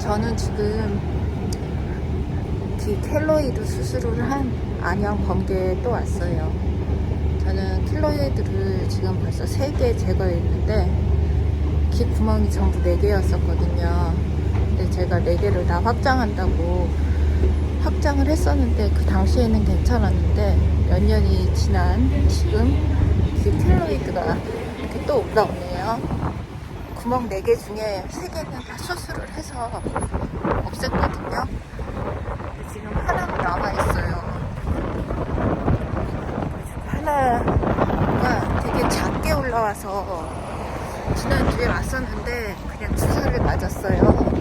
저는 지금 귀 켈로이드 수술을 한 안양 범계에 또 왔어요. 저는 켈로이드를 지금 벌써 3개 제거했는데 귀 구멍이 전부 4개였었거든요. 근데 제가 4개를 다 확장한다고 확장을 했었는데 그 당시에는 괜찮았는데 몇 년이 지난 지금 귀 켈로이드가 이렇게 또 올라오네요. 구멍 4개 중에 3개는 다 수술을 해서 없앴거든요. 지금 하나가 남아있어요. 하나가 되게 작게 올라와서 지난주에 왔었는데 그냥 주사를 맞았어요.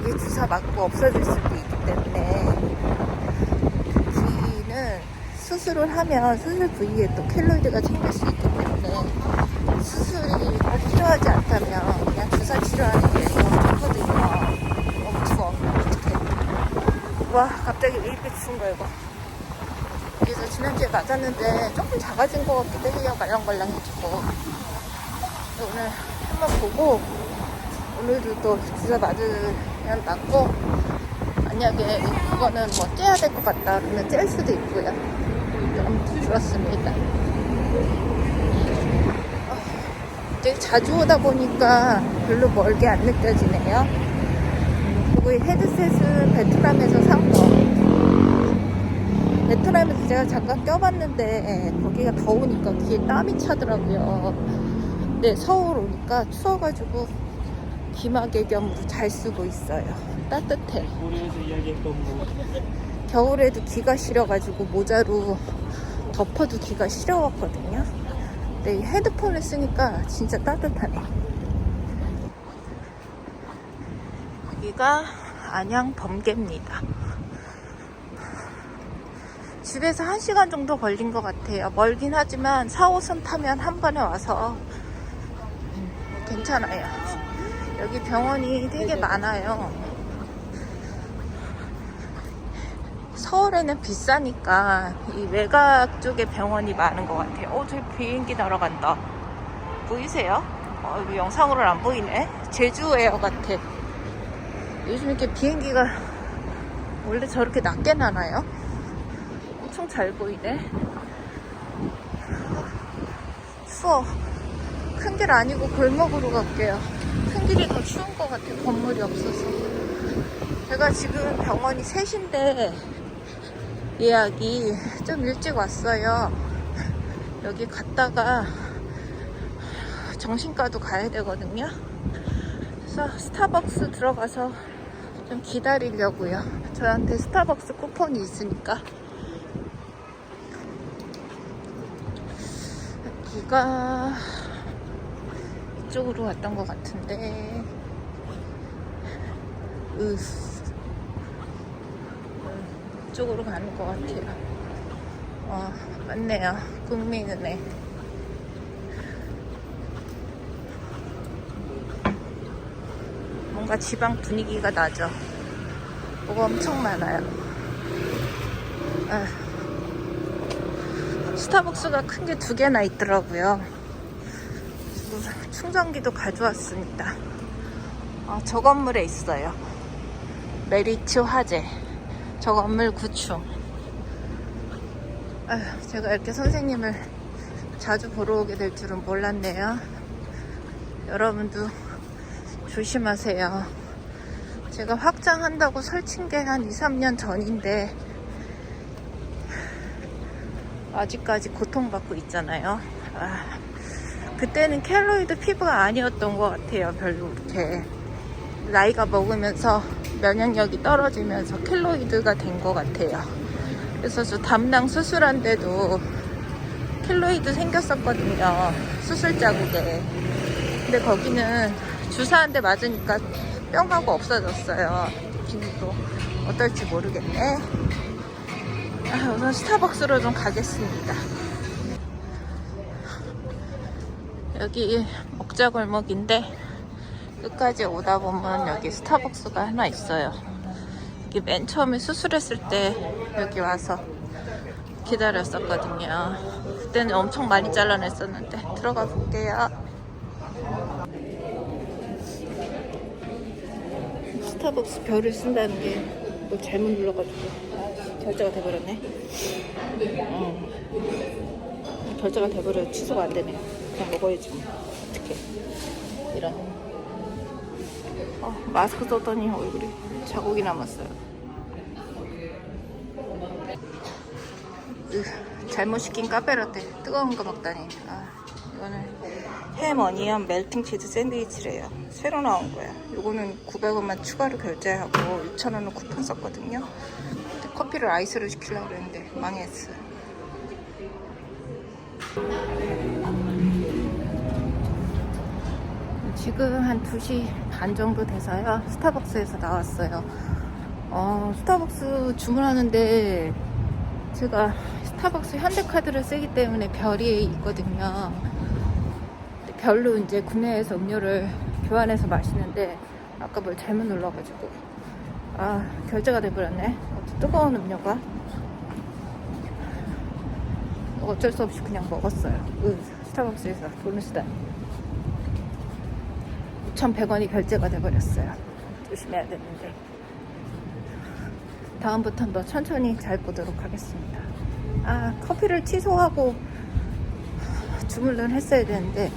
이게 주사 맞고 없어질 수도 있기 때문에 귀는 수술을 하면 수술 부위에 또 켈로이드가 생길 수 있기 때문에 수술이 꼭 필요하지 않다면 그냥 주사 치료하는 게더 좋거든요. 너무 추워. 어떡해. 와, 갑자기 왜 이렇게 추운 거야, 이거. 그래서 지난주에 맞았는데 조금 작아진 것 같기도 해요. 말랑말랑해지고. 오늘 한번 보고, 오늘도 또 주사 맞으면 맞고, 만약에 그거는 뭐 째야 될 것 같다 그러면 짤 수도 있고요. 아무튼 그렇습니다. 되게 자주 오다 보니까 별로 멀게 안 느껴지네요. 그리고 이 헤드셋은 베트남에서 산 거. 베트남에서 제가 잠깐 껴봤는데 거기가 더우니까 귀에 땀이 차더라고요. 근데 서울 오니까 추워가지고 귀마개 겸으로 잘 쓰고 있어요. 따뜻해. 뭐 겨울에도 귀가 시려가지고 모자로 덮어도 귀가 시려웠거든요. 근데 이 헤드폰을 쓰니까 진짜 따뜻하네. 여기가 안양 범계입니다. 집에서 1시간 정도 걸린 것 같아요. 멀긴 하지만 4, 5선 타면 한 번에 와서 음, 괜찮아요. 여기 병원이 되게 많아요. 서울에는 비싸니까 이 외곽 쪽에 병원이 많은 것 같아요. 어, 저기 비행기 날아간다. 보이세요? 어, 이거 영상으로는 안 보이네. 제주에어 같아. 요즘 이렇게 비행기가 원래 저렇게 낮게 나나요? 엄청 잘 보이네. 추워. 큰 길 아니고 골목으로 갈게요. 큰 길이 더 추운 것 같아. 건물이 없어서. 제가 지금 병원이 셋인데 예약이 좀 일찍 왔어요. 여기 갔다가 정신과도 가야 되거든요. 그래서 스타벅스 들어가서 좀 기다리려고요. 저한테 스타벅스 쿠폰이 있으니까. 여기가 이쪽으로 왔던 것 같은데. 으. 이쪽으로 가는 것 같아요. 어, 맞네요. 국민은행. 뭔가 지방 분위기가 나죠. 뭐가 엄청 많아요. 아, 스타벅스가 큰 게 두 개나 있더라고요. 충전기도 가져왔습니다. 아, 저 건물에 있어요. 메리츠 화재. 저 건물 구축. 아휴, 제가 이렇게 선생님을 자주 보러 오게 될 줄은 몰랐네요. 여러분도 조심하세요. 제가 확장한다고 설친 게 한 2, 3년 전인데, 아직까지 고통받고 있잖아요. 아, 그때는 켈로이드 피부가 아니었던 것 같아요. 별로 그렇게. 나이가 먹으면서 면역력이 떨어지면서 켈로이드가 된 것 같아요. 그래서 저 담낭 수술한 데도 켈로이드 생겼었거든요. 수술 자국에. 근데 거기는 주사 한 대 맞으니까 뿅 하고 없어졌어요. 기능도 어떨지 모르겠네. 아, 우선 스타벅스로 좀 가겠습니다. 여기 먹자골목인데 끝까지 오다 보면 여기 스타벅스가 하나 있어요. 여기 맨 처음에 수술했을 때 여기 와서 기다렸었거든요. 그때는 엄청 많이 잘라냈었는데 들어가 볼게요. 스타벅스 별을 쓴다는 게뭐 잘못 눌러가지고 아, 결제가 돼버렸네. 어. 결제가 돼버려 취소가 안 되네. 그냥 먹어야지. 뭐. 어떡해. 이런. 어, 마스크 썼더니 얼굴이 자국이 남았어요. 으, 잘못 시킨 카페라떼 뜨거운 거 먹다니. 아, 이거는 햄 어니언 멜팅 치즈 샌드위치래요. 새로 나온 거야. 요거는 900원만 추가로 결제하고 6,000원은 쿠폰 썼거든요. 근데 커피를 아이스로 시키려고 그랬는데 망했어요. 지금 한 2시 반 정도 돼서요. 스타벅스에서 나왔어요. 어, 스타벅스 주문하는데 제가 스타벅스 현대카드를 쓰기 때문에 별이 있거든요. 별로 이제 구매해서 음료를 교환해서 마시는데 아까 뭘 잘못 눌러가지고 아 결제가 돼버렸네 뜨거운 음료가 어쩔 수 없이 그냥 먹었어요 으, 스타벅스에서 보는 수단 6,100원이 결제가 돼버렸어요. 조심해야 되는데. 다음부터는 더 천천히 잘 보도록 하겠습니다. 아, 커피를 취소하고 주문을 했어야 되는데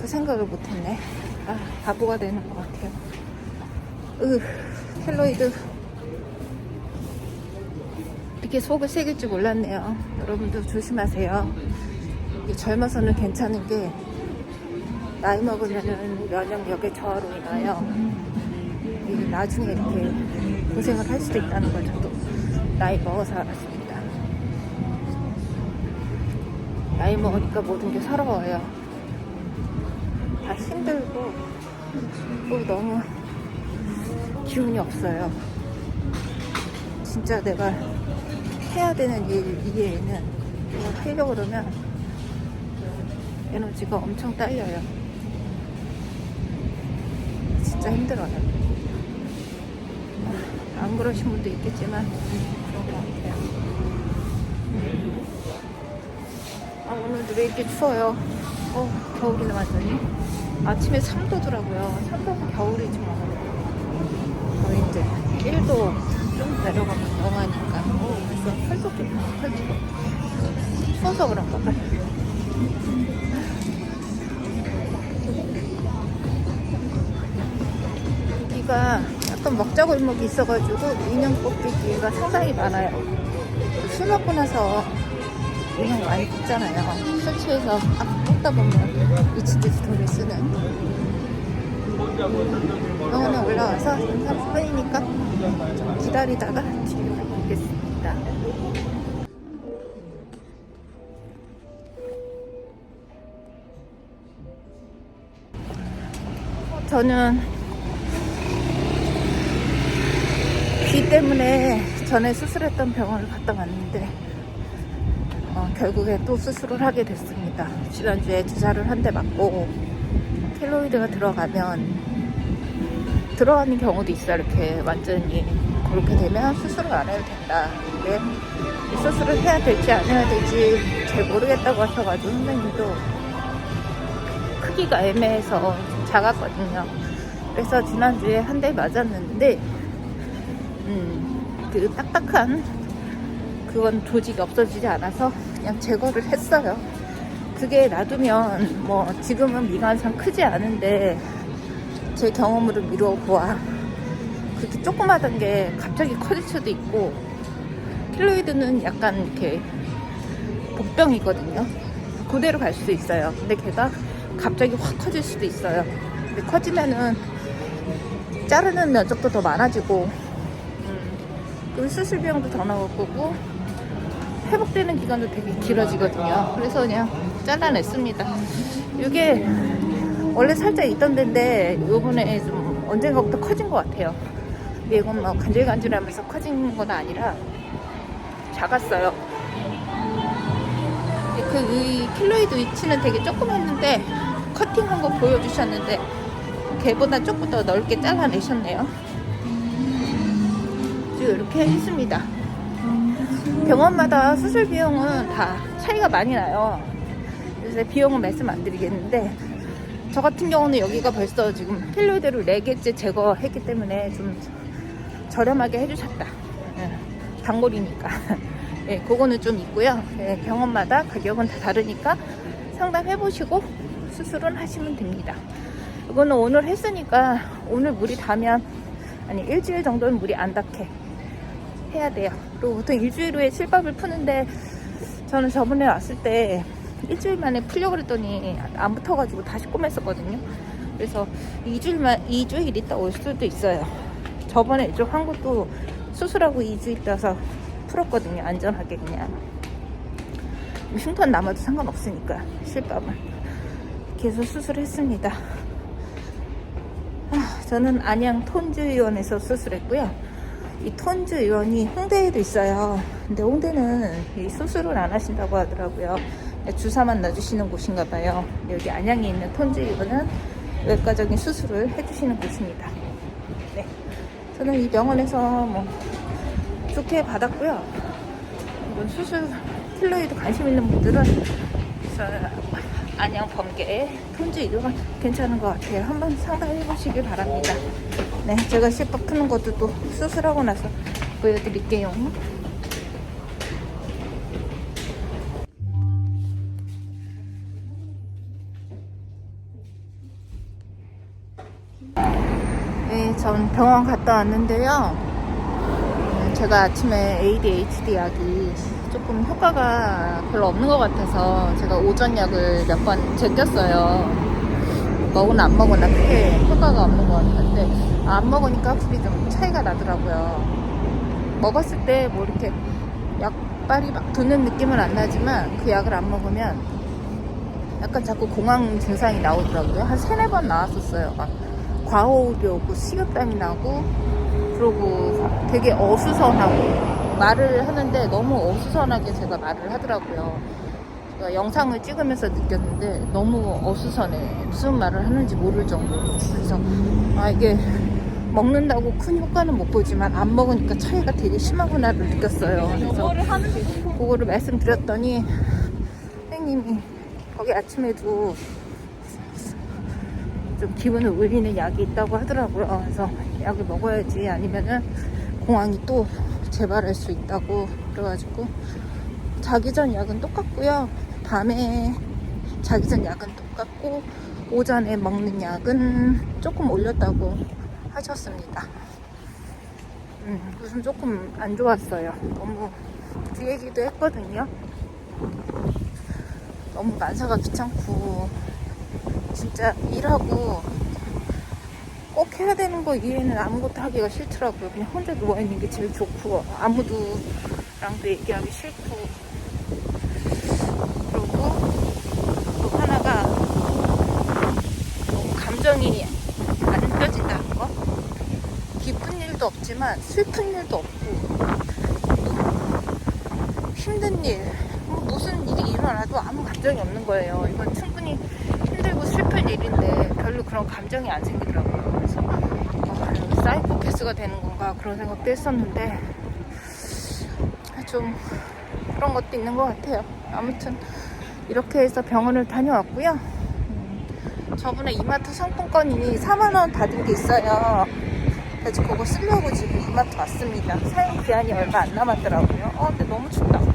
그 생각을 못했네. 아, 바보가 되는 것 같아요. 으, 켈로이드. 이렇게 속을 새길 줄 몰랐네요. 여러분도 조심하세요. 젊어서는 괜찮은 게 나이 먹으면은 면역력에 저하로 인하여 나중에 이렇게 고생을 할 수도 있다는 걸 저도 나이 먹어서 알았습니다. 나이 먹으니까 모든 게 서러워요. 다 힘들고 또 너무 기운이 없어요. 진짜 내가 해야 되는 일 이외에는 이걸 하려고 그러면 에너지가 엄청 딸려요. 진짜 힘들어요. 안 그러신 분도 있겠지만 그런 것 같아요. 아, 오늘도 왜 이렇게 추워요? 어, 겨울이 나왔더니 아침에 3도더라고요. 3도면 겨울이지 뭐. 거의 이제 1도 좀 내려가면 영하니까 어, 그래서 펄떡 좀 펄떡 추워서 그런가 봐요. 여기가 약간 먹자골목이 있어가지고 인형 뽑기가 상당히 많아요. 술 먹고 나서 인형 많이 뽑잖아요. 술 취해서 막 뽑다 보면 미친 듯이 돈을 쓰는. 병원에 올라와서 30분이니까 좀 기다리다가 뒤로 가겠습니다. 저는 귀 때문에 전에 수술했던 병원을 갔다 왔는데 어, 결국에 또 수술을 하게 됐습니다. 지난주에 주사를 한 대 맞고 켈로이드가 들어가면 들어가는 경우도 있어요. 이렇게 완전히 그렇게 되면 수술을 안 해도 된다. 근데 이 수술을 해야 될지 안 해야 될지 잘 모르겠다고 하셔가지고 선생님도 크기가 애매해서 좀 작았거든요. 그래서 지난주에 한 대 맞았는데 음, 그 딱딱한 그건 조직이 없어지지 않아서 그냥 제거를 했어요. 그게 놔두면 뭐 지금은 미간상 크지 않은데 제 경험으로 미루어 보아 그렇게 조그마한 게 갑자기 커질 수도 있고 킬로이드는 약간 이렇게 복병이거든요. 그대로 갈 수도 있어요. 근데 걔가 갑자기 확 커질 수도 있어요. 근데 커지면은 자르는 면적도 더 많아지고 그럼 수술 비용도 더 나올 거고 회복되는 기간도 되게 길어지거든요. 그래서 그냥 잘라냈습니다. 이게 원래 살짝 있던 데인데 요번에 좀 언젠가부터 커진 것 같아요. 근데 이건 뭐 간질간질하면서 커진 건 아니라 작았어요. 그이 킬로이드 위치는 되게 조그맣는데 커팅한 거 보여주셨는데 걔보다 조금 더 넓게 잘라내셨네요. 지금 이렇게 했습니다. 병원마다 수술 비용은 다 차이가 많이 나요. 그래서 비용은 말씀 안 드리겠는데 저 같은 경우는 여기가 벌써 지금 필로이드를 4개째 제거했기 때문에 좀 저렴하게 해주셨다. 예, 단골이니까. 예, 그거는 좀 있고요. 예, 병원마다 가격은 다 다르니까 상담해보시고 수술은 하시면 됩니다. 이거는 오늘 했으니까 오늘 물이 닿으면 아니 일주일 정도는 물이 안 닿게 해야 돼요. 그리고 보통 일주일 후에 실밥을 푸는데 저는 저번에 왔을 때 일주일 만에 풀려고 그랬더니 안 붙어가지고 다시 꼬맸었거든요. 그래서 2주일만, 2주일 있다 올 수도 있어요. 저번에 이쪽 한 것도 수술하고 2주 있다서 풀었거든요. 안전하게 그냥. 흉터 남아도 상관없으니까, 실밥은. 계속 수술했습니다. 아, 저는 안양 톤즈의원에서 수술했고요. 이 톤즈 의원이 홍대에도 있어요. 근데 홍대는 이 수술을 안 하신다고 하더라고요. 주사만 놔주시는 곳인가 봐요. 여기 안양에 있는 톤즈 의원은 외과적인 수술을 해주시는 곳입니다. 네. 저는 이 병원에서 뭐 좋게 받았고요. 이번 수술 필러에도 관심 있는 분들은 저 안양 범계 톤즈 의료가 괜찮은 것 같아요. 한번 상담해 보시길 바랍니다. 네, 제가 실밥 푸는 것도 또 수술하고 나서 보여드릴게요. 네, 전 병원 갔다 왔는데요. 음, 제가 아침에 ADHD 약이 조금 효과가 별로 없는 것 같아서 제가 오전 약을 몇 번 제꼈어요. 먹으나 안 먹으나 크게 효과가 없는 것 같은데 안 먹으니까 확실히 좀 차이가 나더라고요. 먹었을 때 뭐 이렇게 약발이 막 도는 느낌은 안 나지만 그 약을 안 먹으면 약간 자꾸 공황 증상이 나오더라고요. 한 세네 번 나왔었어요. 막 과호흡이 오고 식욕땀이 나고 그러고 되게 어수선하고 말을 하는데 너무 어수선하게 제가 말을 하더라고요. 제가 영상을 찍으면서 느꼈는데 너무 어수선해. 무슨 말을 하는지 모를 정도로. 그래서 아 이게 먹는다고 큰 효과는 못 보지만 안 먹으니까 차이가 되게 심하구나를 느꼈어요. 그래서 그거를 말씀드렸더니 선생님이 거기 아침에도 좀 기분을 울리는 약이 있다고 하더라고요. 그래서 약을 먹어야지 아니면은 공황이 또 재발할 수 있다고 그래가지고 자기 전 약은 똑같고요. 밤에 자기 전 약은 똑같고 오전에 먹는 약은 조금 올렸다고 하셨습니다. 음, 무슨 조금 안 좋았어요. 너무 그 얘기도 했거든요. 너무 만사가 귀찮고 진짜 일하고 꼭 해야 되는 거 이외에는 아무것도 하기가 싫더라고요. 그냥 혼자 누워있는 게 제일 좋고 아무도랑도 얘기하기 싫고 그리고 또 하나가 너무 감정이 안 느껴진다는 거 기쁜 일도 없지만 슬픈 일도 없고 힘든 일, 뭐 무슨 일이 일어나도 아무 감정이 없는 거예요. 이건 충분히 힘들고 슬픈 일인데 별로 그런 감정이 안 생기더라고요. 그래서 어, 사이코패스가 되는 건가 그런 생각도 했었는데 좀 그런 것도 있는 것 같아요. 아무튼 이렇게 해서 병원을 다녀왔고요. 음, 저번에 이마트 상품권이 4만원 받은 게 있어요. 그래서 그거 쓰려고 지금 이마트 왔습니다. 사용 기한이 얼마 안 남았더라고요. 어, 근데 너무 춥다.